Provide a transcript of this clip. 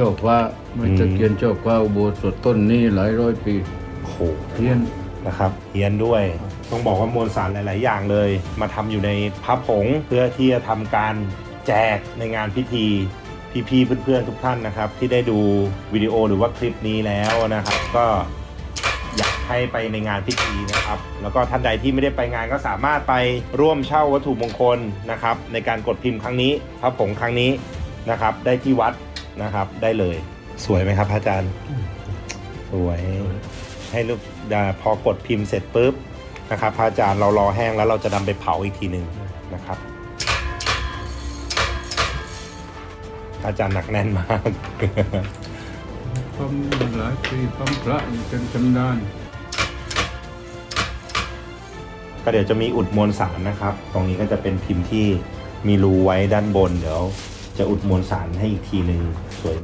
จบว่าไม้ตะเคียนจบว่าอุโบสถต้นนี้หลายร้อยปีโอ้โหเพี้ยนนะครับเฮียนด้วย ต้องบอกว่ามวลสารหลาย ๆ อย่างเลย มาทำอยู่ในพระผงเพื่อที่จะทำการแจกในงานพิธีพี่ๆเพื่อน ๆ ทุกท่านนะครับ ที่ได้ดูวิดีโอหรือว่าคลิปนี้แล้วนะครับ ก็อยากให้ไปในงานพิธีนะครับ แล้วก็ท่านใดที่ไม่ได้ไปงานก็สามารถไปร่วมเช่าวัตถุมงคลนะครับ ในการกดพิมพ์ครั้งนี้พระผงครั้งนี้นะครับ ได้ที่วัด นะครับ ได้เลย สวยไหมครับพระอาจารย์ สวย ให้ลูกดาพอกดพิมพ์เสร็จปุ๊บนะครับพระอาจารย์เรารอแห้งแล้วเราจะนำไปเผาอีกทีหนึ่งนะครับพระอาจารย์หนักแน่นมากปั๊มหลายปีปั๊มพระจนชำนาญก็เดี๋ยวจะมีอุดมวลสารนะครับ ตรงนี้ก็จะเป็นพิมพ์ที่มีรูไว้ด้านบน เดี๋ยว จะอุดมวลสารให้อีกทีหนึ่งสวย